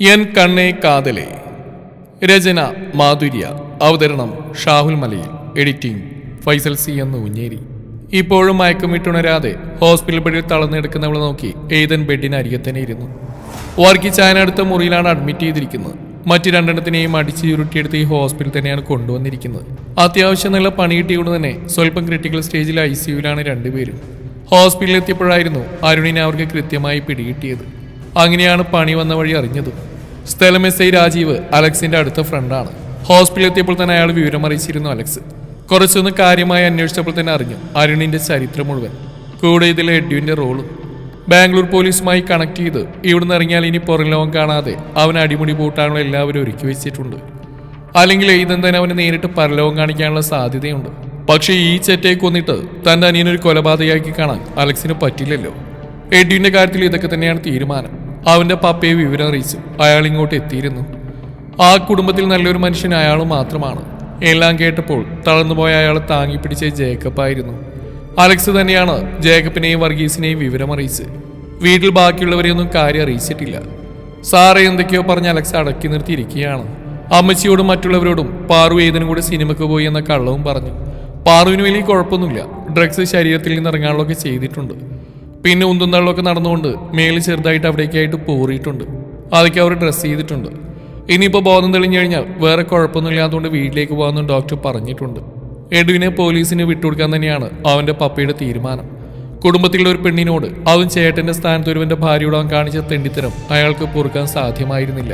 N കണ്ണേ കാതലെ. രചന മാധുര്യ. അവതരണം ഷാഹുൽ മലയിൽ. എഡിറ്റിംഗ് ഫൈസൽ സി എന്ന് ഉഞ്ഞേരി. ഇപ്പോഴും മയക്കം വിട്ടുണരാതെ ഹോസ്പിറ്റൽ ബെഡിൽ തളർന്നെടുക്കുന്നവളെ നോക്കി എയ്തൻ ബെഡിന് അരികെ തന്നെ ഇരുന്നു. വർക്കി ചായനടുത്ത മുറിയിലാണ് അഡ്മിറ്റ് ചെയ്തിരിക്കുന്നത്. മറ്റു രണ്ടെണ്ണത്തിനെയും അടിച്ചു ചുരുട്ടിയെടുത്ത് ഈ ഹോസ്പിറ്റലിൽ തന്നെയാണ് കൊണ്ടുവന്നിരിക്കുന്നത്. അത്യാവശ്യം നല്ല പണി കിട്ടിയുകൊണ്ട് തന്നെ സ്വല്പം ക്രിട്ടിക്കൽ സ്റ്റേജിൽ ഐ സിയുവിലാണ് രണ്ടുപേരും. ഹോസ്പിറ്റലിൽ എത്തിയപ്പോഴായിരുന്നു അരുണിനെ അവർക്ക് കൃത്യമായി പിടികിട്ടിയത്. അങ്ങനെയാണ് പണി വന്ന വഴി അറിഞ്ഞതും. സ്ഥലം എസ് ഐ രാജീവ് അലക്സിന്റെ അടുത്ത ഫ്രണ്ടാണ്. ഹോസ്പിറ്റലിൽ എത്തിയപ്പോൾ തന്നെ അയാൾ വിവരം അറിയിച്ചിരുന്നു അലക്സ്. കുറച്ചൊന്ന് കാര്യമായി അന്വേഷിച്ചപ്പോൾ തന്നെ അറിഞ്ഞു അരുണിന്റെ ചരിത്രം മുഴുവൻ കൂടെ ഇതിൽ എഡ്യുവിന്റെ റോളും. ബാംഗ്ലൂർ പോലീസുമായി കണക്ട് ചെയ്ത് ഇവിടുന്ന് ഇറങ്ങിയാൽ ഇനി പുറം ലോകം കാണാതെ അവൻ അടിമുടി പൂട്ടാനുള്ള എല്ലാവരും ഒരുക്കി വെച്ചിട്ടുണ്ട്. അല്ലെങ്കിൽ എയ്തൻ തന്നെ അവനെ നേരിട്ട് പരലോകം കാണിക്കാനുള്ള സാധ്യതയുണ്ട്. പക്ഷേ ഈ ചെറ്റയെ കൊന്നിട്ട് തന്റെ അനിയനൊരു കൊലപാതകയാക്കി കാണാൻ അലക്സിന് പറ്റില്ലല്ലോ. എഡ്യുവിന്റെ കാര്യത്തിൽ ഇതൊക്കെ തന്നെയാണ് തീരുമാനം. അവന്റെ പപ്പയെ വിവരം അറിയിച്ചു അയാൾ ഇങ്ങോട്ട് എത്തിയിരുന്നു. ആ കുടുംബത്തിൽ നല്ലൊരു മനുഷ്യൻ അയാൾ മാത്രമാണ്. എല്ലാം കേട്ടപ്പോൾ തളർന്നുപോയ അയാളെ താങ്ങി പിടിച്ച ജേക്കബായിരുന്നു അലക്സ് തന്നെയാണ് ജേക്കബിനെയും വർഗീസിനെയും വിവരം അറിയിച്ച് വീട്ടിൽ ബാക്കിയുള്ളവരെയൊന്നും കാര്യം അറിയിച്ചിട്ടില്ല. സാറേ എന്തൊക്കെയോ പറഞ്ഞ് അലക്സ് അടക്കി നിർത്തിയിരിക്കുകയാണ്. അമ്മച്ചിയോടും മറ്റുള്ളവരോടും പാറു ഏതിനും കൂടെ സിനിമക്ക് പോയി എന്ന കള്ളവും പറഞ്ഞു. പാറുവിന് വലിയ കുഴപ്പമൊന്നുമില്ല. ഡ്രഗ്സ് ശരീരത്തിൽ നിന്ന് ഇറങ്ങാനുള്ളതൊക്കെ ചെയ്തിട്ടുണ്ട്. പിന്നെ ഉന്തുന്നാളൊക്കെ നടന്നുകൊണ്ട് മേളിൽ ചെറുതായിട്ട് അവിടേക്കായിട്ട് പോറിയിട്ടുണ്ട്. അതൊക്കെ അവർ ഡ്രസ്സ് ചെയ്തിട്ടുണ്ട്. ഇനിയിപ്പോൾ ബോധം തെളിഞ്ഞു കഴിഞ്ഞാൽ വേറെ കുഴപ്പമൊന്നുമില്ലാത്തതുകൊണ്ട് വീട്ടിലേക്ക് പോകാമെന്നും ഡോക്ടർ പറഞ്ഞിട്ടുണ്ട്. എഡുവിനെ പോലീസിന് വിട്ടുകൊടുക്കാൻ തന്നെയാണ് അവന്റെ പപ്പയുടെ തീരുമാനം. കുടുംബത്തിലുള്ള ഒരു പെണ്ണിനോട് അവൻ ചേട്ടന്റെ സ്ഥാനത്ത് ഒരുവന്റെ ഭാര്യയോട് അവൻ കാണിച്ച തെണ്ടിത്തരം അയാൾക്ക് പൊറുക്കാൻ സാധ്യമായിരുന്നില്ല.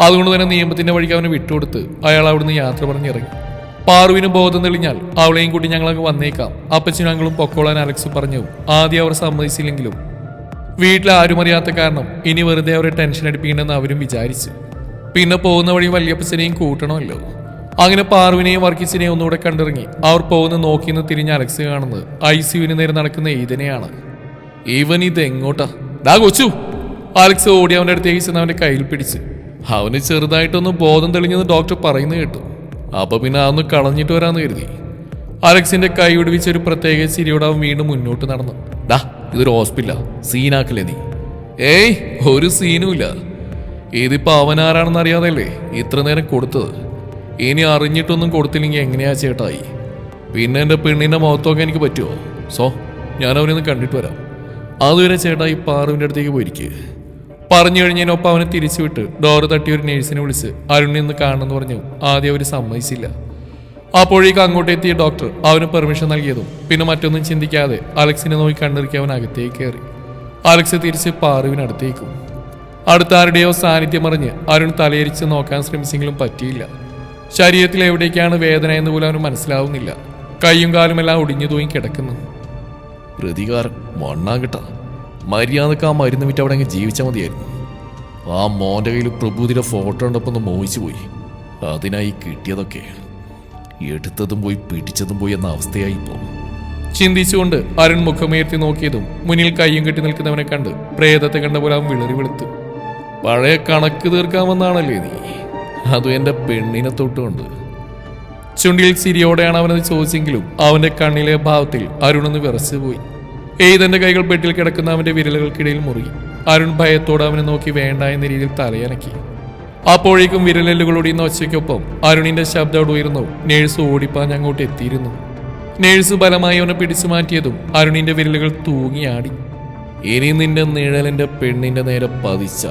അതുകൊണ്ട് തന്നെ നിയമത്തിന്റെ വഴിക്ക് അവനെ വിട്ടുകൊടുത്ത് അയാൾ അവിടുന്ന് യാത്ര പറഞ്ഞിറങ്ങി. പാറുവിന് ബോധം തെളിഞ്ഞാൽ അവളെയും കൂട്ടി ഞങ്ങളൊക്കെ വന്നേക്കാം. അപ്പച്ചനും അങ്ങളും പൊക്കോളാൻ അലക്സ് പറഞ്ഞു. ആദ്യം അവർ സമ്മതിച്ചില്ലെങ്കിലും വീട്ടിൽ ആരും അറിയാത്ത കാരണം ഇനി വെറുതെ അവരെ ടെൻഷൻ അടിപ്പിക്കണമെന്ന് അവരും വിചാരിച്ചു. പിന്നെ പോകുന്ന വഴി വല്യപ്പച്ചനെയും കൂട്ടണമല്ലോ. അങ്ങനെ പാർവിനെയും വർക്കിച്ചിനെയും ഒന്നുകൂടെ കണ്ടിറങ്ങി അവർ പോകുന്ന നോക്കി നിന്ന് തിരിഞ്ഞ് അലക്സ് കാണുന്നത് ഐ സിയുവിന് നേരെ നടക്കുന്ന ഈതനെയാണ്. ഈവൻ ഇത് എങ്ങോട്ടാ ദാ കൊച്ചു. അലക്സ് ഓടി അവന്റെ അടുത്തേക്ക് ചെന്ന് അവന്റെ കയ്യിൽ പിടിച്ച്. അവന് ചെറുതായിട്ടൊന്ന് ബോധം തെളിഞ്ഞെന്ന് ഡോക്ടർ പറയുന്നത് കേട്ടു. അപ്പൊ പിന്നെ അതൊന്ന് കളഞ്ഞിട്ട് വരാന്ന് കരുതി. അലക്സിന്റെ കൈ ഒടുവിച്ച ഒരു പ്രത്യേക ചിരിയോടെ അവൻ വീണ്ടും മുന്നോട്ട് നടന്നു. ഡാ ഇതൊരു ഹോസ്പിറ്റലാ. സീനാക്കലേ നീ? ഏയ് ഒരു സീനുമില്ല. ഇതിപ്പോ അവനാരാണെന്ന് അറിയാതല്ലേ ഇത്ര നേരം കൊടുത്തത്? ഇനി അറിഞ്ഞിട്ടൊന്നും കൊടുത്തില്ലെങ്കിൽ എങ്ങനെയാ ചേട്ടായി? പിന്നെ എന്റെ പെണ്ണിന്റെ മുഖത്തൊക്കെ എനിക്ക് പറ്റുമോ സോ ഞാൻ അവനൊന്ന് കണ്ടിട്ട് വരാം. അതുവരെ ചേട്ടാ ഈ പാറുവിന്റെ അടുത്തേക്ക് പോയിരിക്കുക പറഞ്ഞു കഴിഞ്ഞതിനൊപ്പം അവനെ തിരിച്ചുവിട്ട് ഡോറ് തട്ടി ഒരു നേഴ്സിനെ വിളിച്ച് അരുണിനെ ഒന്ന് കാണണമെന്ന് പറഞ്ഞു. ആദ്യം അവർ സമ്മതിച്ചില്ല. അപ്പോഴേക്ക് അങ്ങോട്ട് എത്തിയ ഡോക്ടർ അവന് പെർമിഷൻ നൽകിയതും പിന്നെ മറ്റൊന്നും ചിന്തിക്കാതെ അലക്സിനെ നോക്കി കണ്ടിറക്കി അവൻ അകത്തേക്ക് കയറി. അലക്സ് തിരിച്ച് പാറുവിനടുത്തേക്കും. അടുത്ത ആരുടെയോ സാന്നിധ്യം അറിഞ്ഞ് അരുൺ തലയിരിച്ച് നോക്കാൻ ശ്രമിച്ചെങ്കിലും പറ്റിയില്ല. ശരീരത്തിൽ എവിടേക്കാണ് വേദന എന്ന് പോലും അവന് മനസ്സിലാവുന്നില്ല. കൈയും കാലുമെല്ലാം ഒടിഞ്ഞു തൂങ്ങി കിടക്കുന്നു. പ്രതികാരം മണ്ണാകിട്ട. മര്യാദയ്ക്ക് ആ മരുന്ന് വിറ്റ് അവിടെ അങ്ങ് ജീവിച്ചാൽ മതിയായിരുന്നു. ആ മോന്റെ കയ്യിൽ പ്രഭുതിയുടെ ഫോട്ടോ ഉണ്ടപ്പോൾ ഒന്ന് മോഹിച്ചു പോയി. അതിനായി കിട്ടിയതൊക്കെ എടുത്തതും പോയി പിടിച്ചതും പോയി എന്ന അവസ്ഥയായി ഇപ്പോൾ ചിന്തിച്ചുകൊണ്ട് അരുൺ മുഖമുയർത്തി നോക്കിയതും മുന്നിൽ കയ്യും കെട്ടി നിൽക്കുന്നവനെ കണ്ട് പ്രേതത്തെ കണ്ട പോലെ അവൻ വിളറി വെളുത്തു. പഴയ കണക്ക് തീർക്കാമെന്നാണല്ലേ നീ? അതും എന്റെ പെണ്ണിനെ തൊട്ടുകൊണ്ട്. ചുണ്ടിൽ ചിരിയോടെയാണ് അവനത് ചോദിച്ചെങ്കിലും അവന്റെ കണ്ണിലെ ഭാവത്തിൽ അരുണൊന്ന് വിറച്ചു പോയി എയ്തന്റെ കൈകൾ ബെഡിൽ കിടക്കുന്ന അവന്റെ വിരലുകൾക്കിടയിൽ മുറി. അരുൺ ഭയത്തോടെ അവനെ നോക്കി വേണ്ട എന്ന രീതിയിൽ തലയനക്കി. അപ്പോഴേക്കും വിരലെല്ലുകളൊടിയുന്ന ഒച്ചയ്ക്കൊപ്പം അരുണിന്റെ ശബ്ദം ഉയർന്നു. നേഴ്സ് ഓടിപ്പാഞ്ഞ് അങ്ങോട്ട് എത്തിയിരുന്നു. നേഴ്സ് ബലമായി അവനെ പിടിച്ചു മാറ്റിയതും അരുണിന്റെ വിരലുകൾ തൂങ്ങിയാടി ഇനി നിന്റെ നിഴലിന്റെ പെണ്ണിന്റെ നേരെ പതിച്ച.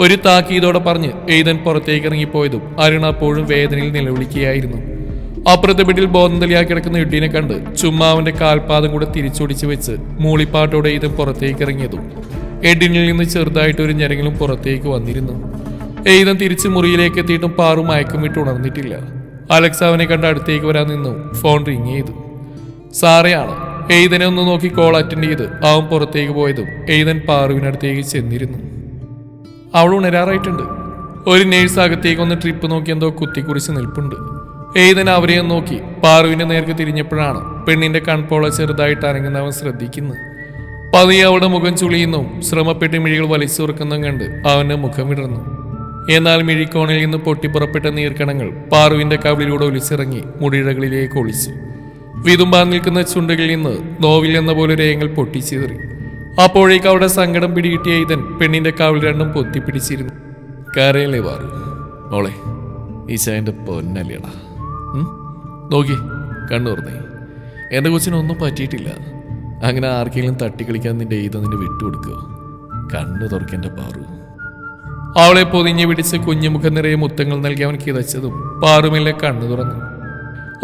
ഒരു താക്കീതോടെ പറഞ്ഞ് എയ്തൻ പുറത്തേക്ക് ഇറങ്ങിപ്പോയതും അരുൺ അപ്പോഴും വേദനയിൽ നിലവിളിക്കുകയായിരുന്നു. അപ്പുറത്തെ ബെഡിൽ ബോധം തെളിയാ കിടക്കുന്ന ഇഡ്ഡിനെ കണ്ട് ചുമ്മാ അവന്റെ കാൽപാദം കൂടെ തിരിച്ചൊടിച്ചു വെച്ച് മൂളിപ്പാട്ടോടെ ഇത് പുറത്തേക്ക് ഇറങ്ങിയതു എഡിനിൽ നിന്ന് ചെറുതായിട്ട് ഒരു ഞരങ്ങളും പുറത്തേക്ക് വന്നിരുന്നു. എയ്തം തിരിച്ച് മുറിയിലേക്ക് എത്തിയിട്ടും പാറു മയക്കം വിട്ട് ഉണർന്നിട്ടില്ല. അലക്സ് അവനെ കണ്ട് അടുത്തേക്ക് വരാൻ നിന്നു. ഫോൺ റിങ് ചെയ്തു. സാറയാണ് എയ്തനെ ഒന്ന് നോക്കി കോൾ അറ്റൻഡ് ചെയ്ത് അവൻ പുറത്തേക്ക് പോയതും എയ്തൻ പാറുവിനടുത്തേക്ക് ചെന്നിരുന്നു. അവൾ ഉണരാറായിട്ടുണ്ട്. ഒരു നേഴ്സ് അകത്തേക്ക് ഒന്ന് ട്രിപ്പ് നോക്കി എന്തോ കുത്തിക്കുറിച്ച് നിൽപ്പുണ്ട്. എയ്തൻ അവരെയും നോക്കി പാറുവിന്റെ നേർക്ക് തിരിഞ്ഞപ്പോഴാണ് പെണ്ണിന്റെ കൺപോള ചെറുതായിട്ട് അനങ്ങുന്ന അവൻ ശ്രദ്ധിക്കുന്നത്. പതിയെ അവളുടെ മുഖം ചുളിയുന്നു ശ്രമപ്പെട്ട് മിഴികൾ വലിച്ചുറക്കുന്നതും കണ്ട് അവന്റെ മുഖം വിടർന്നു. എന്നാൽ മിഴിക്കോണിൽ നിന്ന് പൊട്ടിപ്പുറപ്പെട്ട നീർക്കണങ്ങൾ പാറുവിന്റെ കവിളിലൂടെ ഒലിച്ചിറങ്ങി മുടിയിഴകളിലേക്ക് ഒളിച്ചു. വിതുമ്പാൻ നിൽക്കുന്ന ചുണ്ടുകളിൽ നിന്ന് നോവിൽ എന്ന പോലെ രേഖകൾ പൊട്ടിച്ചീറി. അപ്പോഴേക്ക് അവിടെ സങ്കടം പിടികിട്ടിയ ഇതൻ പെണ്ണിന്റെ കാവിൽ രണ്ടും പൊത്തിപ്പിടിച്ചിരുന്നു. കരയല്ലേ പാറു? മോളെ ഈശാന്റെ പൊന്നല്ലേടാ? നോക്കി കണ്ണു തുറന്നേ. എന്റെ കൊച്ചിനൊന്നും പറ്റിയിട്ടില്ല. അങ്ങനെ ആർക്കെങ്കിലും തട്ടിക്കളിക്കാൻ നിന്റെ ഈത നിന്നെ വിട്ടുകൊടുക്കുക. കണ്ണു തുറക്കേണ്ട പാറു. അവളെ പൊതിഞ്ഞു പിടിച്ച് കുഞ്ഞുമുഖം നിറയെ മുത്തങ്ങൾ നൽകി അവൻ കിതച്ചതും പാറുമില്ലേ കണ്ണു തുറന്നു.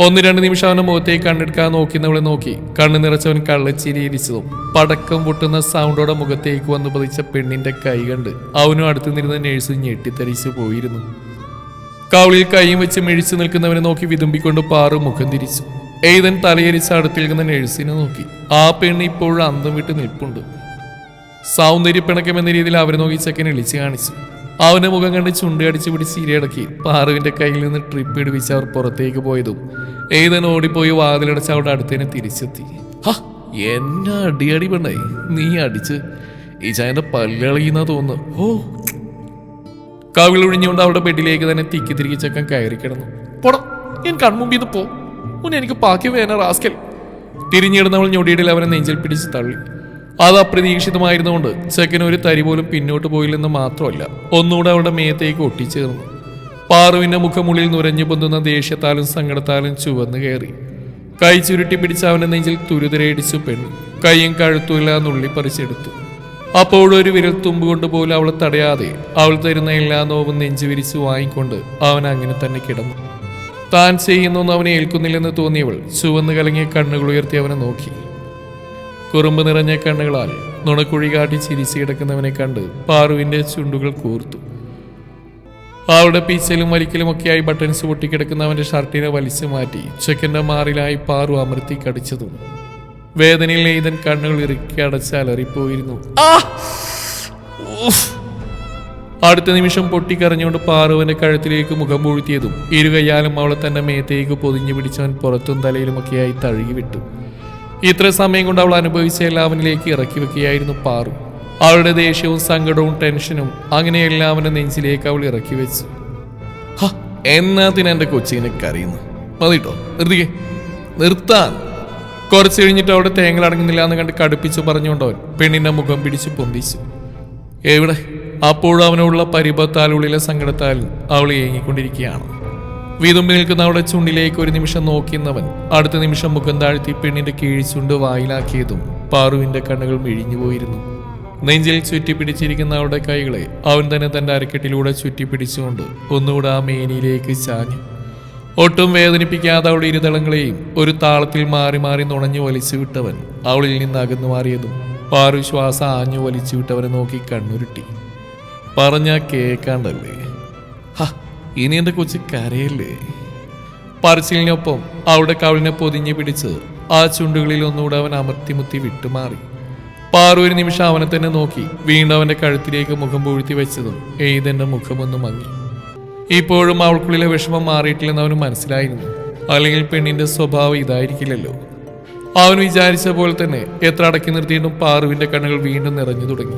ഒന്ന് രണ്ട് നിമിഷം അവന്റെ മുഖത്തേക്ക് കണ്ണെടുക്കാൻ നോക്കുന്നവളെ നോക്കി കണ്ണു നിറച്ചവൻ കള്ളച്ചിരി ഇരിച്ചതും പടക്കം പൊട്ടുന്ന സൗണ്ടോടെ മുഖത്തേക്ക് വന്നു പതിച്ച പെണ്ണിന്റെ കൈ കണ്ട് അവനും അടുത്ത് നിന്നിരുന്ന നേഴ്സ് ഞെട്ടിത്തരിച്ചു പോയിരുന്നു. കൗളിൽ കൈയും വെച്ച് മിഴിച്ചു നിൽക്കുന്നവനെ നോക്കി വിതുമ്പിക്കൊണ്ട് പാറു മുഖം തിരിച്ചു. എയ്തൻ തലയരിച്ച് അടുത്തിരിക്കുന്ന നഴ്സിനെ നോക്കി. ആ പെണ്ണ് ഇപ്പോഴും അന്തം വിട്ട് നിൽപ്പുണ്ട്. സൗന്ദര്യപ്പിണക്കം എന്ന രീതിയിൽ അവരെ നോക്കി ചെക്കൻ എളിച്ച് കാണിച്ചു. അവന്റെ മുഖം കണ്ട് ചുണ്ടടിച്ച് പിടിച്ച് ഇരയടക്കി പാറുവിന്റെ കയ്യിൽ നിന്ന് ട്രിപ്പ് ഇടിപ്പിച്ച് അവർ പുറത്തേക്ക് പോയതും ഏതൻ ഓടിപ്പോയി വാതിലടച്ച് അവിടെ അടുത്തേനെ തിരിച്ചെത്തി. ഹ എന്നാ അടിയടി പെണ്ണായി നീ അടിച്ച്. ഈ ചായന്റെ പല്ലളിയുന്ന തോന്നുന്നു. ഓ കവിളൊഴിഞ്ഞുകൊണ്ട് അവളുടെ ബെഡിലേക്ക് തന്നെ തിക്കി തിരികെ ചെക്കൻ കയറി കിടന്നു. പോടാ ഞാൻ കൺമുമ്പിൽ നിന്ന് പോ എനിക്ക് പാക്കി വേന റാസ്കൽ. തിരിഞ്ഞിടുന്നവൾ ഞൊടിയിടയിൽ അവനെ നെഞ്ചിൽ പിടിച്ച് തള്ളി. അത് അപ്രതീക്ഷിതമായിരുന്നുകൊണ്ട് ചെക്കൻ ഒരു തരി പോലും പിന്നോട്ട് പോയില്ലെന്ന് മാത്രമല്ല ഒന്നുകൂടെ അവളുടെ മേത്തേക്ക് ഒട്ടിച്ചേർന്നു. പാറുവിന്റെ മുഖമുള്ളിൽ നുരഞ്ഞു പൊന്തുന്ന ദേഷ്യത്താലും സങ്കടത്താലും ചുവന്നു കയറി. കൈ ചുരുട്ടി പിടിച്ച അവന്റെ നെഞ്ചിൽ തുരുതിരയിടിച്ചു പെണ്ണു. കൈയും കഴുത്തുമില്ലാന്നുള്ളി പറിച്ചെടുത്തു അപ്പോഴൊരു വിരൽ തുമ്പ് കൊണ്ട് പോലും അവളെ തടയാതെ അവൾ തരുന്ന എല്ലാ നോവും നെഞ്ചു വിരിച്ചു വാങ്ങിക്കൊണ്ട് അവൻ അങ്ങനെ തന്നെ കിടന്നു. താൻ ചെയ്യുന്നൊന്നും അവനെ ഏൽക്കുന്നില്ലെന്ന് തോന്നിയവൾ ചുവന്ന് കലങ്ങിയ കണ്ണുകൾ ഉയർത്തി അവനെ നോക്കി. കുറുമ്പ് നിറഞ്ഞ കണ്ണുകളാൽ നുണക്കുഴി കാട്ടി ചിരിച്ചു കിടക്കുന്നവനെ കണ്ട് പാറുവിന്റെ ചുണ്ടുകൾ കൂർത്തു. അവളുടെ പീച്ചലും വലിക്കലും ഒക്കെയായി ബട്ടൺസ് പൊട്ടിക്കിടക്കുന്ന അവന്റെ ഷർട്ടിനെ വലിച്ചു മാറ്റി ചെക്കന്റെ മാറിലായി പാറു അമർത്തി കടിച്ചതും. വേദനയിൽ എയ്തൻ കണ്ണുകൾ ഇറുക്കി അടച്ചാൽ അറിപ്പോയിരുന്നു ആ! അടുത്ത നിമിഷം പൊട്ടിക്കരഞ്ഞുകൊണ്ട് പാറുവിന്റെ കഴുത്തിലേക്ക് മുഖം പൂഴ്ത്തിയതും ഇരുകയ്യാലും അവളെ തന്റെ മേത്തേക്ക് പൊതിഞ്ഞു പിടിച്ചവൻ പുറത്തും തലയിലുമൊക്കെയായി തഴുകി വിട്ടു ഇത്ര സമയം കൊണ്ട് അവൾ അനുഭവിച്ച എല്ലാവനിലേക്ക് ഇറക്കി വെക്കുകയായിരുന്നു പാറു. അവളുടെ ദേഷ്യവും സങ്കടവും ടെൻഷനും അങ്ങനെ എല്ലാവനും നെഞ്ചിലേക്ക് അവൾ ഇറക്കി വെച്ചു. എന്നാ എന്നാത്തിന് എന്റെ കൊച്ചിനെ കരയുന്നു? മതിട്ടോ നിർത്തിക്കേ. നിർത്താൻ. കുറച്ച് കഴിഞ്ഞിട്ട് അവിടെ തേങ്ങൽ അടങ്ങുന്നില്ല എന്ന് കണ്ട് കടുപ്പിച്ച് പറഞ്ഞുകൊണ്ടവൻ പെണ്ണിന്റെ മുഖം പിടിച്ച് പൊന്തിച്ചു. എവിടെ? അപ്പോഴും അവനുള്ള പരിഭത്താലുള്ളിലെ സങ്കടത്താൽ അവൾ ഏങ്ങിക്കൊണ്ടിരിക്കുകയാണ്. വീതുമ്പി നിൽക്കുന്ന അവളുടെ ചുണ്ടിലേക്ക് ഒരു നിമിഷം നോക്കിയെന്നവൻ അടുത്ത നിമിഷം മുഖം താഴ്ത്തി പെണ്ണിന്റെ കീഴ്ചുണ്ട് വായിലാക്കിയതും പാറുവിന്റെ കണ്ണുകൾ മിഴിഞ്ഞുപോയിരുന്നു നെഞ്ചിൽ ചുറ്റിപ്പിടിച്ചിരിക്കുന്ന അവളുടെ കൈകളെ അവൻ തന്നെ തന്റെ അരക്കെട്ടിലൂടെ ചുറ്റിപ്പിടിച്ചുകൊണ്ട് ഒന്നുകൂടെ ആ മേനിയിലേക്ക് ചാഞ്ഞു. ഒട്ടും വേദനിപ്പിക്കാതെ അവളുടെ ഇരുതളങ്ങളെയും ഒരു താളത്തിൽ മാറി മാറി നുണഞ്ഞു വലിച്ചു വിട്ടവൻ അവളിൽ നിന്ന് അകന്നു മാറിയതും പാറു ശ്വാസം ആഞ്ഞു വലിച്ചു വിട്ടവനെ നോക്കി കണ്ണുരുട്ടി. പറഞ്ഞ കേക്കാണ്ടല്ലേ? ഇനി എന്റെ കൊച്ചു കരയല്ലേ? പറച്ചിലിനൊപ്പം അവളുടെ കവിളിനെ പൊതിഞ്ഞു പിടിച്ച് ആ ചുണ്ടുകളിൽ ഒന്നുകൂടെ അവൻ അമർത്തിമുത്തി വിട്ടുമാറി. പാറു ഒരു നിമിഷം അവനെ തന്നെ നോക്കി വീണ്ടും അവന്റെ കഴുത്തിലേക്ക് മുഖം പൂഴ്ത്തി വെച്ചതും എയ്തന്റെ മുഖമൊന്നും മങ്ങി. ഇപ്പോഴും അവൾക്കുള്ളിലെ വിഷമം മാറിയിട്ടില്ലെന്ന് അവന് മനസ്സിലായിരുന്നു. അല്ലെങ്കിൽ പെണ്ണിന്റെ സ്വഭാവം ഇതായിരിക്കില്ലല്ലോ. അവൻ വിചാരിച്ച പോലെ തന്നെ എത്ര അടക്കി നിർത്തിയിട്ടും പാറുവിന്റെ കണ്ണുകൾ വീണ്ടും നിറഞ്ഞു തുടങ്ങി.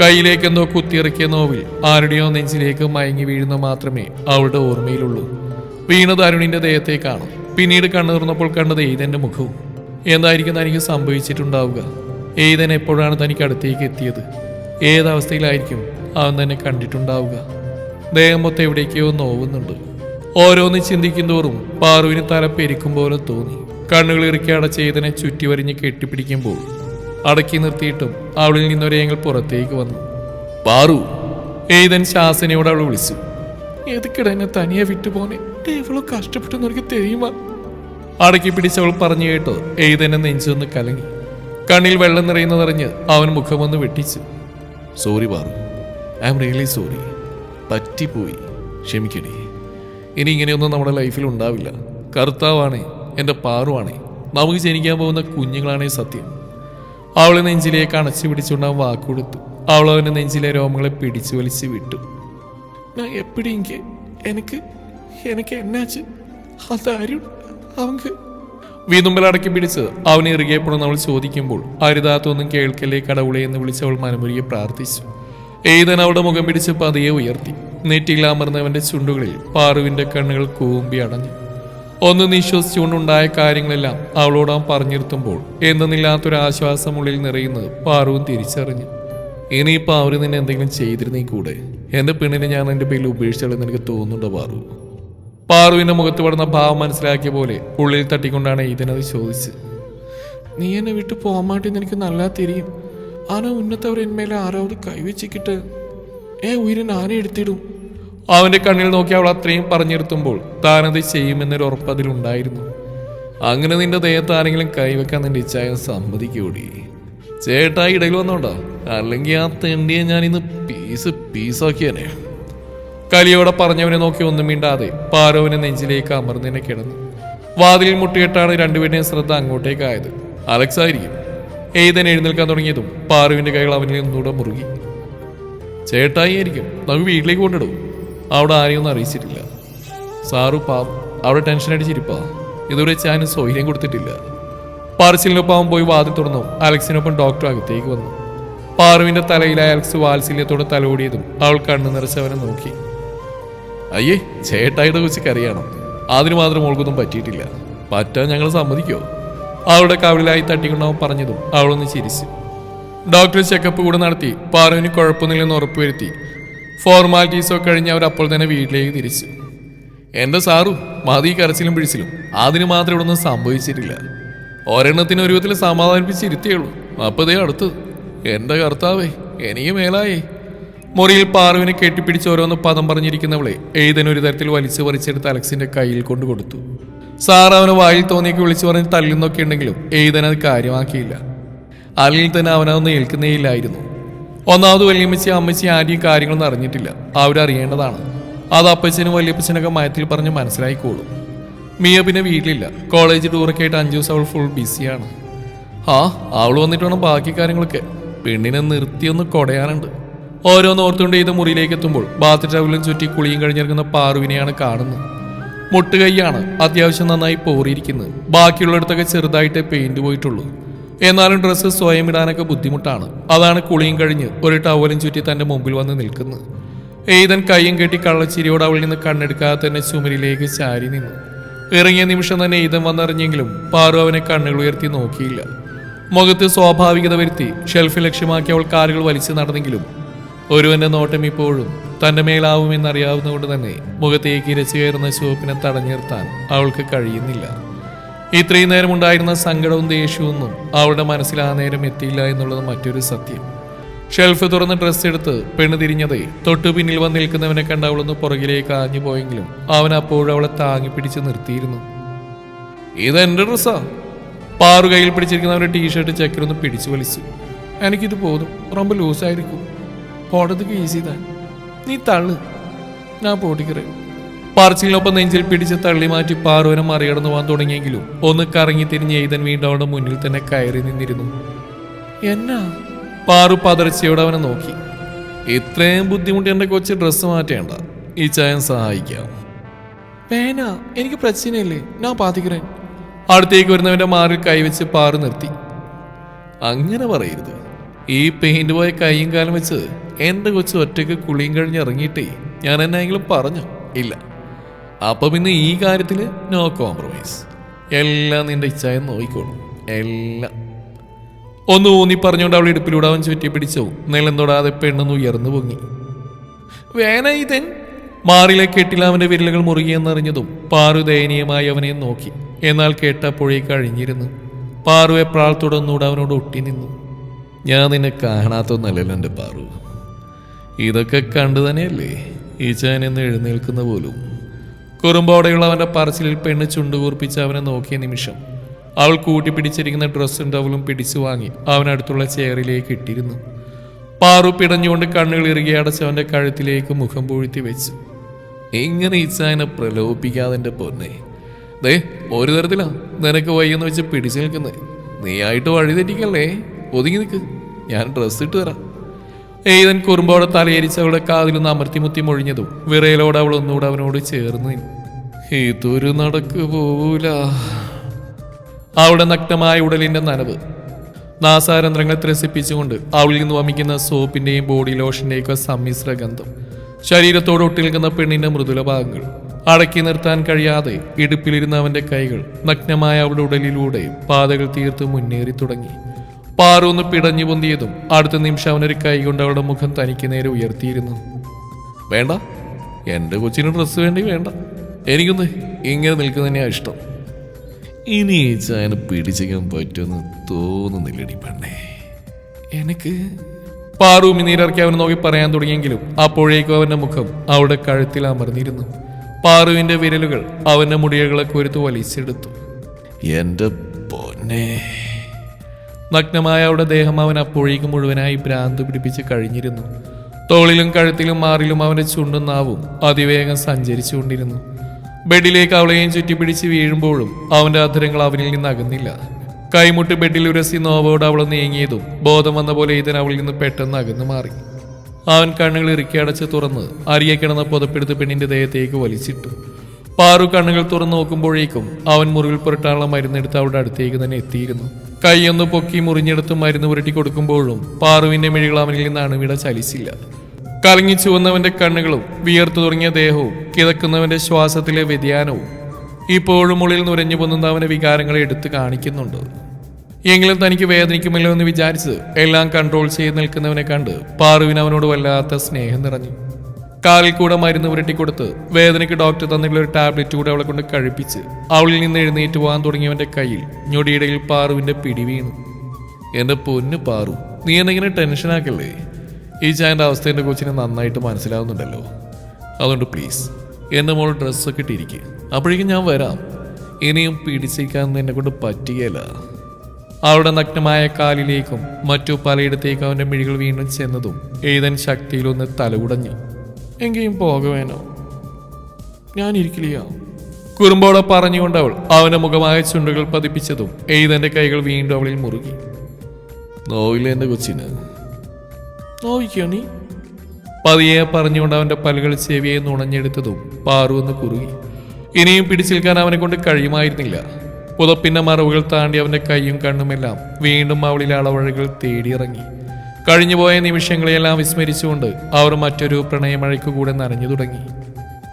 കയ്യിലേക്ക് എന്തോ കുത്തിയിറക്കിയ നോവിൽ ആരുടെയോ നെഞ്ചിലേക്ക് മയങ്ങി വീഴുന്ന മാത്രമേ അവളുടെ ഓർമ്മയിലുള്ളൂ. വീണത് അരുണിന്റെ ദേഹത്തെ കാണും പിന്നീട് കണ്ണു തുറന്നപ്പോൾ കണ്ടത് എയ്തന്റെ മുഖവും. എന്തായിരിക്കും തനിക്ക് സംഭവിച്ചിട്ടുണ്ടാവുക? ഏതൻ എപ്പോഴാണ് തനിക്ക് അടുത്തേക്ക് എത്തിയത്? ഏതവസ്ഥയിലായിരിക്കും അവൻ തന്നെ കണ്ടിട്ടുണ്ടാവുക? ദേഹം മൊത്തം എവിടേക്കോ നോവുന്നുണ്ട് ഓരോന്ന് ചിന്തിക്കും തോറും പാറുവിന് തല പെരിക്കും പോലെ തോന്നി. കണ്ണുകൾ ഇറുക്കി അടച്ച് ഏതനെ ചുറ്റി വരിഞ്ഞ് കെട്ടിപ്പിടിക്കുമ്പോൾ അടക്കി നിർത്തിയിട്ടും അവളിൽ നിന്നൊരേങ്ങൾ പുറത്തേക്ക് വന്നു. പാറു ഏതൻ ശാസനയോട് അവൾ വിളിച്ചു. എതുക്കിട എന്നെ തനിയെ വിട്ടുപോനെ എവളോ കഷ്ടപ്പെട്ടെന്ന് എനിക്ക് തെരിയുമ അടക്കി പിടിച്ചവൾ പറഞ്ഞു കേട്ടോ എയ്തന്നെ നെഞ്ചൊന്ന് കലങ്ങി. കണ്ണിൽ വെള്ളം നിറയുന്നതറിഞ്ഞ് അവൻ മുഖമൊന്ന് വെട്ടിച്ചു. Sorry Paru. I am really sorry പറ്റിപ്പോയി. ക്ഷമിക്കണേ. ഇനി ഇങ്ങനെയൊന്നും നമ്മുടെ ലൈഫിൽ ഉണ്ടാവില്ല. കർത്താവാണേ എന്റെ പാറുവാണേ. നമുക്ക് ജനിക്കാൻ പോകുന്ന കുഞ്ഞുങ്ങളാണേ സത്യം. അവളെ നെഞ്ചിലേക്ക് അണച്ചു പിടിച്ചുകൊണ്ട് അവൻ വാക്കുകൊടുത്തു. അവൾ അവന്റെ നെഞ്ചിലെ രോമങ്ങളെ പിടിച്ചു വലിച്ച് വിട്ടു. ഞാൻ എപ്പിടി എനിക്ക് എനിക്ക് എന്നാച്ച് അതാരും അവങ്ക് വീതുമ്പലടക്കി പിടിച്ച് അവനെ ഇറുകിയപ്പോഴും നമ്മൾ ചോദിക്കുമ്പോൾ അരുതാത്തൊന്നും കേൾക്കല്ലേ കടവുളെ എന്ന് വിളിച്ച് അവൾ മനമുരിയെ പ്രാർത്ഥിച്ചു. ഏതൻ അവളുടെ മുഖം പിടിച്ച് പതിയെ ഉയർത്തി. നെറ്റിയിൽ അമർന്നവന്റെ ചുണ്ടുകളിൽ പാറുവിന്റെ കണ്ണുകൾ കൂമ്പി അടഞ്ഞു. ഒന്ന് നിശ്വസിച്ചുകൊണ്ടുണ്ടായ കാര്യങ്ങളെല്ലാം അവളോട് അവൻ പറഞ്ഞിരുത്തുമ്പോൾ എന്തെന്നില്ലാത്തൊരു ആശ്വാസം ഉള്ളിൽ നിറയുന്നത് പാറുവും തിരിച്ചറിഞ്ഞു. ഇനിയിപ്പോൾ അവർ നിന്നെ എന്തെങ്കിലും ചെയ്തിരുന്നീ കൂടെ? എന്റെ പെണ്ണിനെ ഞാൻ എന്റെ പേരിൽ ഉപേക്ഷിച്ചാലെന്ന് എനിക്ക് തോന്നുന്നുണ്ടോ പാറു? പാറുവിന്റെ മുഖത്ത് പടുന്ന ഭാവം മനസ്സിലാക്കിയ പോലെ ഉള്ളിൽ തട്ടിക്കൊണ്ടാണ് ഇതിനത് ചോദിച്ചത്. നീ എന്നെ വിട്ടു പോകാൻ വേണ്ടി എനിക്ക് നല്ല തിരിയും. ആന ഉന്നത്തവർ എന്മേലെ ആരാവത് കൈവച്ചിക്കിട്ട് ഏ ഉയരൻ ആന എടുത്തിടും. അവന്റെ കണ്ണിൽ നോക്കി അവൾ അത്രയും പറഞ്ഞിരുത്തുമ്പോൾ താനത് ചെയ്യുമെന്നൊരു ഉറപ്പ് അതിലുണ്ടായിരുന്നു അങ്ങനെ നിന്റെ ദേഹത്ത് ആരെങ്കിലും കൈവെക്കാൻ നിന്റെ ഇച്ഛായം സമ്മതിക്കൂടി. ചേട്ടാ ഇടയിൽ വന്നോണ്ടോ. അല്ലെങ്കിൽ ആ തെണ്ടിയെ ഞാൻ ഇന്ന് പീസ് പീസാക്കിയനെ. കലിയോടെ പറഞ്ഞവനെ നോക്കി ഒന്നും മിണ്ടാതെ പാരോവിനെ നെഞ്ചിലേക്ക് അമർന്നിനെ കിടന്നു. വാതിലിൽ മുട്ടിയിട്ടാണ് രണ്ടുപേരുടെയും ശ്രദ്ധ അങ്ങോട്ടേക്കായത്. അലക്സ് എയ്തൻ എഴുന്നേൽക്കാൻ തുടങ്ങിയതും പാറുവിന്റെ കൈകൾ അവനിൽ നിന്നൂടെ മുറുകി. ചേട്ടായി ആയിരിക്കും നമുക്ക് വീട്ടിലേക്ക് കൊണ്ടിടും അവിടെ ആരെയും ഒന്നും അറിയിച്ചിട്ടില്ല. സാറു പാവം. അവിടെ ടെൻഷൻ അടിച്ചിരിപ്പാ ഇതുവരെ ചാനും സൗകര്യം കൊടുത്തിട്ടില്ല. പാർസിലിനൊപ്പം പോയി വാതിൽ തുറന്നു അലക്സിനൊപ്പം ഡോക്ടർ അകത്തേക്ക് വന്നു. പാറുവിന്റെ തലയിൽ അലക്സ് വാത്സല്യത്തോടെ തലോടിയതും അവൾ കണ്ണു നിറച്ചവനെ നോക്കി. അയ്യേ ചേട്ടായിയുടെ കുറിച്ച് കറിയണം അതിന് മാത്രം ഓൾക്കൊന്നും പറ്റിയിട്ടില്ല. പറ്റാൻ ഞങ്ങൾ സമ്മതിക്കോ? അവളുടെ കവിളിലായി തട്ടിക്കൊണ്ടവൻ പറഞ്ഞതും അവളൊന്ന് ചിരിച്ചു. ഡോക്ടർ ചെക്കപ്പ് കൂടെ നടത്തി പാറുവിന് കുഴപ്പമൊന്നുമില്ലെന്ന് ഉറപ്പുവരുത്തി. ഫോർമാലിറ്റീസോ കഴിഞ്ഞ് അവർ അപ്പോൾ തന്നെ വീട്ടിലേക്ക് തിരിച്ചു. എന്റെ സാറു? മതി കരച്ചിലും പിടിച്ചിലും അതിന് മാത്രം ഇവിടെ ഒന്നും സംഭവിച്ചിട്ടില്ല. ഒരെണ്ണത്തിന് ഒരു വിധത്തിൽ സമാധാനിപ്പിച്ചിരുത്തിയുള്ളൂ അപ്പൊ ഇതേ അടുത്ത് എന്റെ കർത്താവേ എനിക്ക് മേലായേ. മുറിയിൽ പാറുവിനെ കെട്ടിപ്പിടിച്ച് ഓരോന്ന് പദം പറഞ്ഞിരിക്കുന്നവളെ എഴുതൻ തരത്തിൽ വലിച്ചു പറിച്ചെടുത്ത് അലക്സിന്റെ കയ്യിൽ കൊണ്ടു കൊടുത്തു സാർ അവനെ വായിൽ തോന്നിയൊക്കെ വിളിച്ചു പറഞ്ഞ് തല്ലുന്നൊക്കെ ഉണ്ടെങ്കിലും എഴുതാനത് കാര്യമാക്കിയില്ല. അല്ലെങ്കിൽ തന്നെ അവനതൊന്നും ഏൽക്കുന്നേയില്ലായിരുന്നു. ഒന്നാമത് വലിയമ്മച്ചി അമ്മച്ചി ആരെയും കാര്യങ്ങളൊന്നും അറിഞ്ഞിട്ടില്ല. അവരറിയേണ്ടതാണ്. അത് അപ്പച്ചനും വലിയപ്പച്ചനൊക്കെ മയത്തിൽ പറഞ്ഞ് മനസ്സിലായിക്കോളും. മിയ പിന്നെ വീട്ടിലില്ല. കോളേജ് ടൂറൊക്കെ ആയിട്ട് അഞ്ചു ദിവസം അവൾ ഫുൾ ബിസിയാണ് ആ അവൾ വന്നിട്ട് വേണം ബാക്കി കാര്യങ്ങളൊക്കെ. പെണ്ണിനെ നിർത്തിയൊന്ന് കൊടയാനുണ്ട്. ഓരോന്ന് ഓർത്തുകൊണ്ട് ചെയ്ത മുറിയിലേക്ക് എത്തുമ്പോൾ ബാത്ത് ടവലും ചുറ്റി കുളിയും കഴിഞ്ഞിറങ്ങുന്ന പാറുവിനെയാണ് കാണുന്നത്. മുട്ടുകൈയാണ് അത്യാവശ്യം നന്നായി പോറിയിരിക്കുന്നത്. ബാക്കിയുള്ളിടത്തൊക്കെ ചെറുതായിട്ട് പെയിന്റ് പോയിട്ടുള്ളൂ. എന്നാലും ഡ്രസ്സ് സ്വയം ഇടാനൊക്കെ ബുദ്ധിമുട്ടാണ്. അതാണ് കുളിയും കഴിഞ്ഞ് ഒരു ടവലും ചുറ്റി തന്റെ മുമ്പിൽ വന്ന് നിൽക്കുന്നത്. ഏതൻ കൈയും കെട്ടി കള്ളച്ചിരിയോട് അവളിൽ നിന്ന് കണ്ണെടുക്കാതെ തന്നെ ചുമരിലേക്ക് ചാരി നിന്നു. ഇറങ്ങിയ നിമിഷം തന്നെ ഈതൻ വന്നറിഞ്ഞെങ്കിലും പാറു അവനെ കണ്ണുകൾ ഉയർത്തി നോക്കിയില്ല. മുഖത്ത് സ്വാഭാവികത വരുത്തി ഷെൽഫ് ലക്ഷ്യമാക്കി അവൾ കാലുകൾ വലിച്ചു നടന്നെങ്കിലും ഒരുവന്റെ നോട്ടം ഇപ്പോഴും തന്റെ മേലാവുമെന്നറിയാവുന്നതുകൊണ്ട് തന്നെ മുഖത്തേക്ക് ഇരച്ചുകയറുന്ന ചുവപ്പിനെ തടഞ്ഞു നിർത്താൻ അവൾക്ക് കഴിയുന്നില്ല. ഇത്രയും നേരം ഉണ്ടായിരുന്ന സങ്കടവും ദേഷ്യവും അവളുടെ മനസ്സിൽ ആ നേരം എത്തിയില്ല എന്നുള്ളത് മറ്റൊരു സത്യം. ഷെൽഫ് തുറന്ന് ഡ്രസ്സ് എടുത്ത് പെണ്ണ് തിരിഞ്ഞതേ തൊട്ടു പിന്നിൽ വന്ന് നിൽക്കുന്നവനെ കണ്ട് അവളൊന്ന് പുറകിലേക്ക് ആഞ്ഞു പോയെങ്കിലും അവൻ അപ്പോഴും അവളെ താങ്ങി പിടിച്ച് നിർത്തിയിരുന്നു. ഇതെന്റെ ഡ്രസ്സാ. പാറു കയ്യിൽ പിടിച്ചിരിക്കുന്ന അവരുടെ ടീഷർട്ട് ചക്കരൊന്ന് പിടിച്ചു വലിച്ചു. എനിക്കിത് പോകും റൊമ്പ ലൂസായിരിക്കും. പോടത്തേക്ക് ഈസി താൻ നീ തള്ളു. ഞാൻ പൊട്ടിക്കറിയും. പറച്ചിലിനൊപ്പം നെഞ്ചിൽ പിടിച്ച് തള്ളി മാറ്റി പാറോനെ മറികടന്നു പോകാൻ തുടങ്ങിയെങ്കിലും ഒന്ന് കറങ്ങി തിരിഞ്ഞ് എയ്തൻ വീണ്ടും അവളുടെ മുന്നിൽ തന്നെ കയറി നിന്നിരുന്നു. എന്നാ? പാറു പതർച്ചയോടെ അവനെ നോക്കി. ഇത്രയും ബുദ്ധിമുട്ടി എന്റെ കൊച്ചു ഡ്രസ്സ് മാറ്റേണ്ട. ഈ ചായൻ സഹായിക്കാം. പേന എനിക്ക് പ്രശ്നമില്ലേ? ഞാൻ പാത്തിക്കരൻ അടുത്തേക്ക് വരുന്നവന്റെ മാറിൽ കൈവച്ച് പാറു നിർത്തി. അങ്ങനെ പറയരുത്. ഈ പെയിന്റ് പോയ കൈയും കാലം വെച്ച് എന്റെ കൊച്ചു ഒറ്റയ്ക്ക് കുളിയും കഴിഞ്ഞ് ഇറങ്ങിയിട്ടേ ഞാൻ എന്നെങ്കിലും പറഞ്ഞു? ഇല്ല. അപ്പൊ പിന്നെ ഈ കാര്യത്തിൽ നോ കോംപ്രമൈസ് എല്ലാം നിന്റെ ഇച്ഛായം നോക്കിക്കോളും. എല്ലാം. ഒന്ന് ഊന്നി പറഞ്ഞുകൊണ്ട് അവൾ ഇടുപ്പിലൂടെ അവൻ ചുറ്റി പിടിച്ചു. നിലം തൊടാതെ പെണ്ണെന്ന് ഉയർന്നു പൊങ്ങി. വേന ഇതൻ? മാറിലെ കെട്ടിൽ അവന്റെ വിരലുകൾ മുറുകിയെന്നറിഞ്ഞതും പാറു ദയനീയമായി അവനെ നോക്കി. എന്നാൽ കേട്ടപ്പോഴേ കഴിഞ്ഞിരുന്നു. പാറു എപ്രാൾ തുടർന്നുകൂടെ അവനോട് ഒട്ടി നിന്നു. ഞാൻ നിന്നെ കാണാത്തൊന്നല്ലല്ലോ എന്റെ പാറു. ഇതൊക്കെ കണ്ടു തന്നെയല്ലേ? ഈ ചാനെന്ന് എഴുന്നേൽക്കുന്ന പോലും. കുറുമ്പോടെയുള്ള അവന്റെ പറച്ചിലിൽ പെണ്ണ് ചുണ്ടുകൂർപ്പിച്ച് അവനെ നോക്കിയ നിമിഷം അവൾ കൂട്ടിപ്പിടിച്ചിരിക്കുന്ന ഡ്രസ്സും ടവലും പിടിച്ചു വാങ്ങി അവനടുത്തുള്ള ചെയറിലേക്ക് ഇട്ടിരുന്നു. പാറു പിടഞ്ഞുകൊണ്ട് കണ്ണുകൾ ഇറുകി അടച്ച് അവന്റെ കഴുത്തിലേക്ക് മുഖം പൂഴ്ത്തി വെച്ചു. ഇങ്ങനെ ഈച്ചാനെ പ്രലോഭിക്കാതെ എന്റെ പൊന്നെ. ദേ ഒരു തരത്തിലാ. നിനക്ക് വയ്യെന്ന് വെച്ച് പിടിച്ചു നിൽക്കുന്നേ. ആയിട്ട് വഴി തെറ്റിക്കല്ലേ? ഒതുങ്ങി നിൽക്ക് ഞാൻ ഡ്രസ്സ് ഇട്ട് തരാം. ഏതൻ കുറുമ്പോടെ തലയരിച്ച് അവളുടെ കാതിലൊന്ന് അമർത്തി മുത്തി മൊഴിഞ്ഞതും. വിറയലോടെ അവൾ ഒന്നുകൂടെ അവനോട് ചേർന്ന്. ഇതൊരു നടക്ക് പോവൂല. അവളുടെ നഗ്നമായ ഉടലിന്റെ നനവ്. നാസാരന്ധ്രങ്ങൾ ത്രസിപ്പിച്ചുകൊണ്ട് അവളിൽ നിന്ന് വമിക്കുന്ന സോപ്പിന്റെയും ബോഡി ലോഷന്റെയും ഒക്കെ സമ്മിശ്ര ഗന്ധം. ശരീരത്തോട് ഒട്ടിനിൽക്കുന്ന പെണ്ണിന്റെ മൃദുല ഭാഗങ്ങൾ. അടക്കി നിർത്താൻ കഴിയാതെ ഇടുപ്പിലിരുന്ന അവന്റെ കൈകൾ നഗ്നമായ അവളുടെ ഉടലിലൂടെ പാതകൾ തീർത്ത് മുന്നേറി തുടങ്ങി. പാറു ഒന്ന് പിടഞ്ഞു പൊന്തിയതും അടുത്ത നിമിഷം അവനൊരു കൈ കൊണ്ട് അവളുടെ മുഖം തനിക്ക് നേരെ ഉയർത്തിയിരുന്നു. വേണ്ട. എന്റെ കൊച്ചിന് ഡ്രസ്സ് വേണ്ടി വേണ്ട. എനിക്കൊന്ന് ഇങ്ങനെ നിൽക്കുന്നതന്നെയാ ഇഷ്ടം. ഇനി ഈ ചായനെ പിടിച്ചിക്കാൻ പറ്റുമെന്ന് തോന്നുന്നില്ലടി പെണ്ണേ. എനിക്ക് പാറൂമി നീരിറക്കി അവനെ നോക്കി പറയാൻ തുടങ്ങിയെങ്കിലും അപ്പോഴേക്കും അവന്റെ മുഖം അവളുടെ കഴുത്തിൽ അമർന്നിരുന്നു. പാറുവിന്റെ വിരലുകൾ അവന്റെ മുടികളെ കുരുത്ത് വലിച്ചെടുത്തു. എന്റെ പൊന്നെ. നഗ്നമായ അവളുടെ ദേഹം അവൻ അപ്പോഴേക്കും മുഴുവനായി ഭ്രാന്ത് പിടിപ്പിച്ച് കഴിഞ്ഞിരുന്നു. തോളിലും കഴുത്തിലും മാറിലും അവന്റെ ചുണ്ടും നാവും അതിവേഗം സഞ്ചരിച്ചുകൊണ്ടിരുന്നു. ബെഡിലേക്ക് അവളെയും ചുറ്റിപ്പിടിച്ച് വീഴുമ്പോഴും അവന്റെ അധരങ്ങൾ അവനിൽ നിന്ന് അകന്നില്ല. കൈമുട്ട് ബെഡിൽ ഉരസി നോവോട് അവൾ നീങ്ങിയതും ബോധം വന്ന പോലെ ഇതൻ അവളിൽ നിന്ന് പെട്ടെന്ന് അകന്നു മാറി. അവൻ കണ്ണുകൾ ഇറുക്കി അടച്ച് തുറന്ന് അരിയെ കിടന്ന പുതപ്പെടുത്ത് പെണ്ണിന്റെ ദേഹത്തേക്ക് വലിച്ചിട്ടു. പാറു കണ്ണുകൾ തുറന്നു നോക്കുമ്പോഴേക്കും അവൻ മുറിവിൽ പുരട്ടാനുള്ള മരുന്നെടുത്ത് അവളുടെ അടുത്തേക്ക് തന്നെ എത്തിയിരുന്നു. കൈയൊന്ന് പൊക്കി മുറിഞ്ഞെടുത്ത് മരുന്ന് പുരട്ടി കൊടുക്കുമ്പോഴും പാറുവിന്റെ മിഴികൾ അവനിൽ നിന്ന് അണുവിട ചലിച്ചില്ല. കലങ്ങി ചുവന്നവന്റെ കണ്ണുകളും വിയർത്തു തുടങ്ങിയ ദേഹവും കിതക്കുന്നവന്റെ ശ്വാസത്തിലെ വ്യതിയാനവും ഇപ്പോഴും ഉള്ളിൽ നുരഞ്ഞു പൊന്നുന്ന അവന്റെ വികാരങ്ങളെ എടുത്തു കാണിക്കുന്നുണ്ട്. എങ്കിലും തനിക്ക് വേദനിക്കുമല്ലോ എന്ന് വിചാരിച്ച് എല്ലാം കൺട്രോൾ ചെയ്ത് നിൽക്കുന്നവനെ കണ്ട് പാറുവിന് അവനോട് വല്ലാത്ത സ്നേഹം നിറഞ്ഞു. കാലിൽ കൂടെ മരുന്ന് പുരട്ടിക്കൊടുത്ത് വേദനയ്ക്ക് ഡോക്ടർ തന്നിട്ടുള്ള ഒരു ടാബ്ലറ്റ് കൂടെ അവളെ കൊണ്ട് കഴിപ്പിച്ച് അവളിൽ നിന്ന് എഴുന്നേറ്റ് പോകാൻ തുടങ്ങിയവന്റെ കയ്യിൽ ഞൊടിയിടയിൽ പാറുവിന്റെ പിടി വീണു. എന്റെ പൊന്ന് പാറു നീ എന്തെങ്കിലും ടെൻഷനാക്കല്ലേ ഈ ചായന്റെ അവസ്ഥ എന്റെ കൊച്ചിന് നന്നായിട്ട് മനസ്സിലാവുന്നുണ്ടല്ലോ. അതുകൊണ്ട് പ്ലീസ് എന്റെ മോൾ ഡ്രസ്സൊക്കെ ഇട്ടിരിക്കുക അപ്പോഴേക്കും ഞാൻ വരാം. ഇനിയും പിടിച്ചിരിക്കാൻ എന്നെ കൊണ്ട് പറ്റുകയില്ല. അവളുടെ നഗ്നമായ കാലിലേക്കും മറ്റു പലയിടത്തേക്കും അവന്റെ മിഴികൾ വീണ്ടും ചെന്നതും എഴുതൻ ശക്തിയിലൊന്ന് തലകുടഞ്ഞു. എങ്കിലും പോകവേനോ ഞാനിരിക്കില്ല. കുറുമ്പോടെ പറഞ്ഞുകൊണ്ട് അവൾ അവന്റെ മുഖമായ ചുണ്ടുകൾ പതിപ്പിച്ചതും എഴുതന്റെ കൈകൾ വീണ്ടും അവളിൽ മുറുകി. നോവില്ല എന്റെ കൊച്ചിന്? നോവിക്കോ നീ? പതിയെ പറഞ്ഞുകൊണ്ട് അവന്റെ പല്ലുകൾ ചെവിയെ നുണഞ്ഞെടുത്തതും പാറു എന്ന് കുറുകി. ഇനിയും പിടിച്ചിൽക്കാൻ അവനെ കൊണ്ട് കഴിയുമായിരുന്നില്ല. പുതപ്പിന്റെ മറവുകൾ താണ്ടി അവന്റെ കൈയും കണ്ണുമെല്ലാം വീണ്ടും അവളിലെ അളവഴകൾ തേടിയിറങ്ങി. കഴിഞ്ഞുപോയ നിമിഷങ്ങളെയെല്ലാം വിസ്മരിച്ചുകൊണ്ട് അവർ മറ്റൊരു പ്രണയമഴയ്ക്കു കൂടെ നനഞ്ഞു തുടങ്ങി.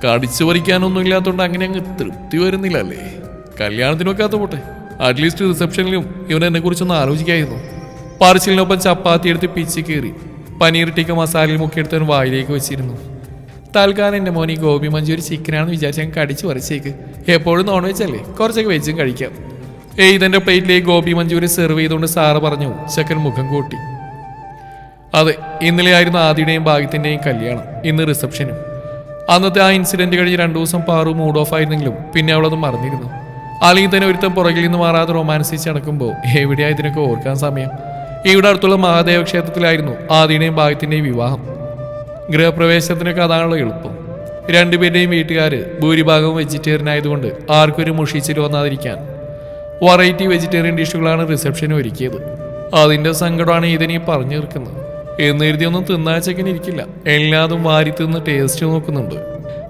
കടിച്ചു പറിക്കാനൊന്നും ഇല്ലാത്തതുകൊണ്ട് അങ്ങനെ അങ്ങ് തൃപ്തി വരുന്നില്ല അല്ലേ കല്യാണത്തിനൊക്കെ പോട്ടെ. അറ്റ്ലീസ്റ്റ് റിസപ്ഷനിലും ഇവൻ എന്നെ കുറിച്ചൊന്ന് ആലോചിക്കായിരുന്നു. പാർച്ചിലിനൊപ്പം ചപ്പാത്തി എടുത്ത് പിച്ചു കയറി പനീർ ടിക്ക മസാലയിൽ മുക്കിയെടുത്തവൻ വായിലേക്ക് വെച്ചിരുന്നു. തൽക്കാലം എന്റെ മോനി ഗോപി മഞ്ചൂരി ചിക്കനാണെന്ന് വിചാരിച്ച് ഞാൻ കടിച്ചു വരച്ചേക്ക് എപ്പോഴും നോൺ വെജ് അല്ലേ? കുറച്ചൊക്കെ വെജും കഴിക്കാം. ഏയ് ഇതെന്റെ പ്ലേറ്റിലേക്ക് ഗോപി മഞ്ചൂരി സെർവ് ചെയ്തുകൊണ്ട് സാറ് പറഞ്ഞു ചെക്കൻ മുഖം കൂട്ടി. അതെ ഇന്നലെ ആയിരുന്നു ആദിയുടെയും ഭാഗ്യത്തിന്റെയും കല്യാണം ഇന്ന് റിസപ്ഷനും അന്നത്തെ ആ ഇൻസിഡന്റ് കഴിഞ്ഞ് രണ്ടു ദിവസം പാറു മൂഡ് ഓഫ് ആയിരുന്നെങ്കിലും പിന്നെ അവളത് മറന്നിരുന്നു. അല്ലെങ്കിൽ തന്നെ ഒരുത്തൻ പുറകിൽ നിന്ന് മാറാതെ റൊമാൻസിച്ച് നടക്കുമ്പോൾ എവിടെയാ ഇതിനൊക്കെ ഓർക്കാൻ സമയം? ഇവിടെ അടുത്തുള്ള മഹാദേവ ക്ഷേത്രത്തിലായിരുന്നു ആദിയുടെയും ഭാഗ്യത്തിന്റെയും വിവാഹം. ഗൃഹപ്രവേശനത്തിനൊക്കെ അതാണല്ലോ എളുപ്പം. രണ്ടുപേരുടെയും വീട്ടുകാർ ഭൂരിഭാഗവും വെജിറ്റേറിയൻ ആയതുകൊണ്ട് ആർക്കൊരു മുഷിച്ചിൽ വന്നാതിരിക്കാൻ. വെറൈറ്റി വെജിറ്റേറിയൻ ഡിഷുകളാണ് റിസപ്ഷന് ഒരുക്കിയത്. അതിന്റെ സങ്കടമാണ് ഇതിനീ പറഞ്ഞു തീർക്കുന്നത്. എന്ന് കരുതിയൊന്നും തിന്നാച്ചക്കന് ഇരിക്കില്ല. എല്ലാതും വാരി തിന്ന് ടേസ്റ്റ് നോക്കുന്നുണ്ട്.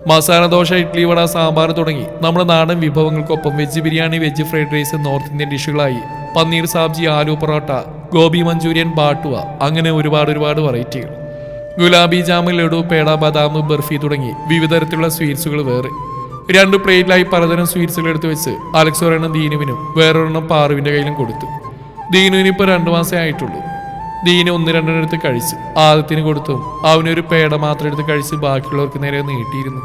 മസാല ദോശ ഇഡ്ലി വട സാമ്പാർ തുടങ്ങി നമ്മുടെ നാടൻ വിഭവങ്ങൾക്കൊപ്പം veg biryani veg fried rice North Indian ഡിഷുകളായി paneer sabji aloo parotta gobi manchurian ബാട്ടുവ അങ്ങനെ ഒരുപാട് ഒരുപാട് വെറൈറ്റികൾ ഗുലാബി ജാമ് ലഡു പേട ബദാം ബർഫി തുടങ്ങി വിവിധ തരത്തിലുള്ള സ്വീറ്റ്സുകൾ വേറെ. രണ്ട് പ്ലേറ്റിലായി പലതരം സ്വീറ്റ്സുകൾ എടുത്തു വെച്ച് അലക്സ് ദീനുവിനും വേറൊരെണ്ണം പാറുവിന്റെ കയ്യിലും കൊടുത്തു. ദീനുവിനിപ്പോൾ രണ്ടു മാസമേ ആയിട്ടുള്ളൂ. ദീന ഒന്ന് രണ്ടെണ്ണം എടുത്ത് കഴിച്ച്. ആദ്യത്തിന് കൊടുത്തും. അവനൊരു പേട മാത്രം എടുത്ത് കഴിച്ച് ബാക്കിയുള്ളവർക്ക് നേരെ നീട്ടിയിരുന്നു.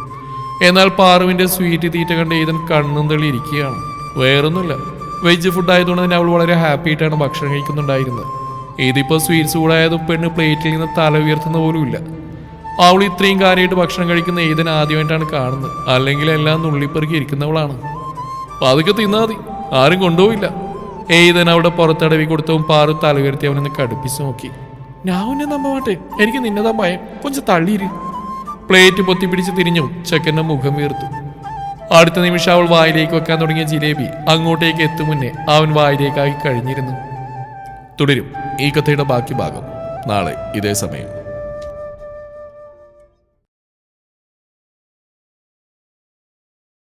എന്നാൽ പാറുവിന്റെ സ്വീറ്റ് തീറ്റ കണ്ട് ഏതൻ കണ്ണും തള്ളി ഇരിക്കുകയാണ്. വേറൊന്നുമില്ല. വെജ് ഫുഡ് ആയതുകൊണ്ട് തന്നെ അവൾ വളരെ ഹാപ്പി ആയിട്ടാണ് ഭക്ഷണം കഴിക്കുന്നുണ്ടായിരുന്നത്. ഇതിപ്പോൾ സ്വീറ്റ്സ് കൂടായതും പെണ്ണ് പ്ലേറ്റിൽ നിന്ന് തല ഉയർത്തുന്ന പോലുമില്ല അവൾ ഇത്രയും കാര്യമായിട്ട് ഭക്ഷണം കഴിക്കുന്ന ഏതൻ ആദ്യമായിട്ടാണ് കാണുന്നത്. അല്ലെങ്കിൽ എല്ലാം നുള്ളിപ്പെറുക്കി ഇരിക്കുന്നവളാണ്. പതുക്കെ തിന്നാതി ആരും കൊണ്ടുപോയില്ല ഏതൻ അവിടെ പുറത്തടവി കൊടുത്തവും പാറു തല അവനൊന്ന് കടുപ്പിച്ച് നോക്കി. ഞാൻ ഉന്നെ നമ്പ മാട്ടെ. എനിക്ക് നിന്നതാ ഭയം കൊഞ്ച് തള്ളിയിരി. പ്ലേറ്റ് പൊത്തി പൊത്തിപ്പിടിച്ച് തിരിഞ്ഞു ചെക്കന്റെ മുഖം വീർത്തു. അടുത്ത നിമിഷം അവൾ വായിലേക്ക് വെക്കാൻ തുടങ്ങിയ ജിലേബി അങ്ങോട്ടേക്ക് എത്തും മുന്നേ അവൻ വായിലേക്കായി കഴിഞ്ഞിരുന്നു. തുടരും. ഈ കഥയുടെ ബാക്കി ഭാഗം. നാളെ ഇതേ സമയം.